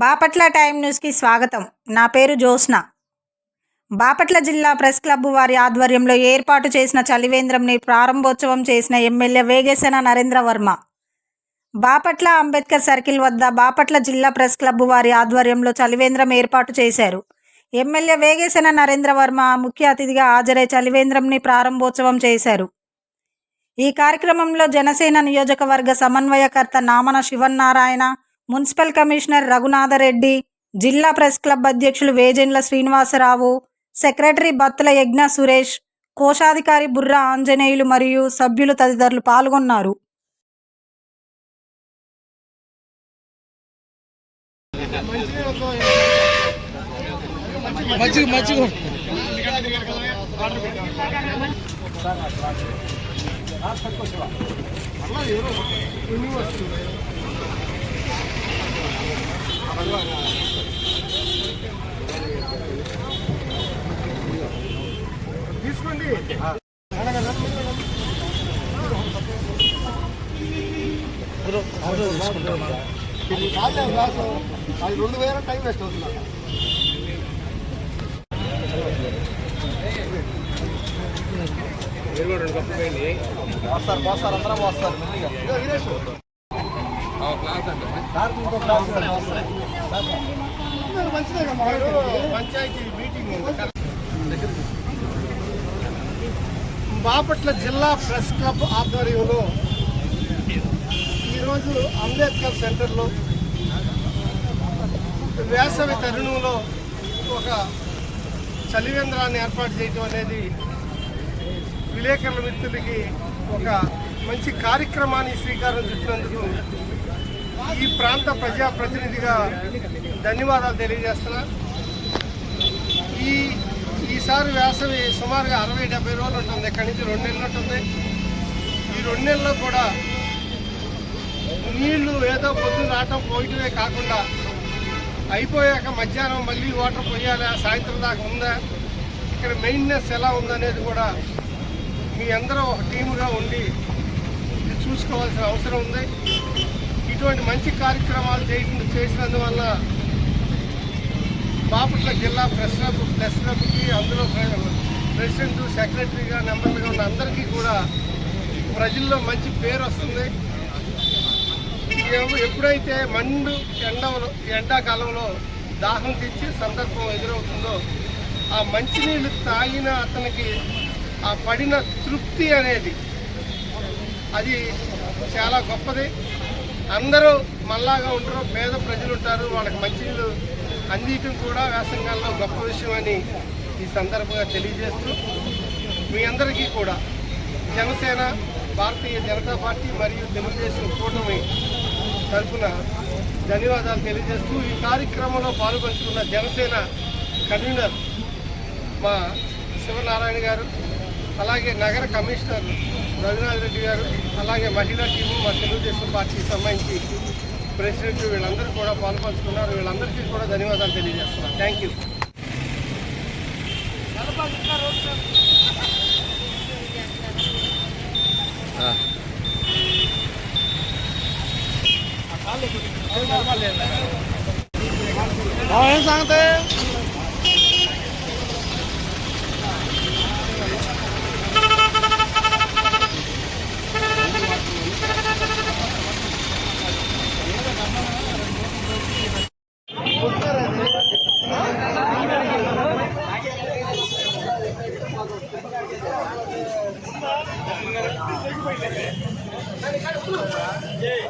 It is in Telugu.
బాపట్ల టైమ్ న్యూస్కి స్వాగతం. నా పేరు జోస్న బాపట్ల జిల్లా ప్రెస్ క్లబ్ వారి ఆధ్వర్యంలో ఏర్పాటు చేసిన చలివేంద్రంని ప్రారంభోత్సవం చేసిన ఎమ్మెల్యే వేగేశన నరేంద్ర వర్మ. బాపట్ల అంబేద్కర్ సర్కిల్ వద్ద బాపట్ల జిల్లా ప్రెస్ క్లబ్ వారి ఆధ్వర్యంలో చలివేంద్రం ఏర్పాటు చేశారు. ఎమ్మెల్యే వేగేశన నరేంద్ర వర్మ ముఖ్య అతిథిగా హాజరై చలివేంద్రంని ప్రారంభోత్సవం చేశారు. ఈ కార్యక్రమంలో జనసేన నియోజకవర్గ సమన్వయకర్త నామన శివన్నారాయణ మున్సిపల్ కమిషనర్ రఘునాథరెడ్డి జిల్లా ప్రెస్ క్లబ్ అధ్యక్షులు వేజెండ్ల శ్రీనివాసరావు సెక్రటరీ బత్తుల యజ్ఞ సురేష్ కోశాధికారి బుర్రా ఆంజనేయులు మరియు సభ్యులు తదితరులు పాల్గొన్నారు. మజ్జిగ అది రెండు వేల టైం వేస్ట్ అవుతుంది వస్తారు వస్తారు అందరం వస్తారు మెల్లిగా. ఇదిగో వీరేష్. సార్ ఇంకో క్లాస్ వస్తారు. బాపట్ల జిల్లా ప్రెస్ క్లబ్ ఆధ్వర్యంలో ఈరోజు అంబేద్కర్ సెంటర్లో వేసవి తరుణంలో ఒక చలివేంద్రాన్ని ఏర్పాటు చేయటం అనేది విలేకరుల మిత్రులకి ఒక మంచి కార్యక్రమాన్ని శ్రీకారం చుట్టినందుకు ఈ ప్రాంత ప్రజాప్రతినిధిగా ధన్యవాదాలు తెలియజేస్తున్నా. ఈ ఈసారి వేసవి సుమారుగా అరవై డెబ్బై రోజులు ఉంటుంది. ఇక్కడి నుంచి రెండు నెలలు ఉంటుంది. ఈ రెండు నెలల్లో కూడా నీళ్ళు ఏదో పొద్దు రావటం పోయటమే కాకుండా అయిపోయాక మధ్యాహ్నం మళ్ళీ వాటర్ పోయాలా? సాయంత్రం దాకా ఉందా? ఇక్కడ మెయింటెనెన్స్ ఎలా ఉందనేది కూడా మీ అందరూ ఒక టీముగా ఉండి ఇది చూసుకోవాల్సిన అవసరం ఉంది. ఇటువంటి మంచి కార్యక్రమాలు చేయడం చేసినందువల్ల బాపట్ల జిల్లా ప్రెస్ క్లబ్ ప్రెస్ క్లబ్కి అందులో ప్రెసిడెంట్ సెక్రటరీగా మెంబర్లుగా ఉన్న అందరికీ కూడా ప్రజల్లో మంచి పేరు వస్తుంది. ఎప్పుడైతే మండు ఎండలో ఎండాకాలంలో దాహం తెచ్చి సందర్భం ఎదురవుతుందో ఆ మంచినీళ్ళు తాగిన అతనికి ఆ పడిన తృప్తి అనేది అది చాలా గొప్పది. అందరూ మల్లాగా ఉంటారు పేద ప్రజలు ఉంటారు వాళ్ళకి మంచినీళ్ళు అందించడం కూడా వేసంగాల్లో గొప్ప విషయం అని ఈ సందర్భంగా తెలియజేస్తూ మీ అందరికీ కూడా జనసేన భారతీయ జనతా పార్టీ మరియు తెలుగుదేశం కూటమి తరఫున ధన్యవాదాలు తెలియజేస్తూ ఈ కార్యక్రమంలో పాల్గొంటున్న జనసేన కన్వీనర్ మా శివనారాయణ గారు అలాగే నగర కమిషనర్ రఘునాథ్ రెడ్డి గారు అలాగే మహిళా టీము మా తెలుగుదేశం పార్టీకి సంబంధించి ప్రెసిడెంట్ వీళ్ళందరూ కూడా పాల్పంచుకున్నారు. వీళ్ళందరికీ కూడా ధన్యవాదాలు తెలియజేస్తున్నాను. థ్యాంక్ యూ ఏం సంగతి? 你看着不耶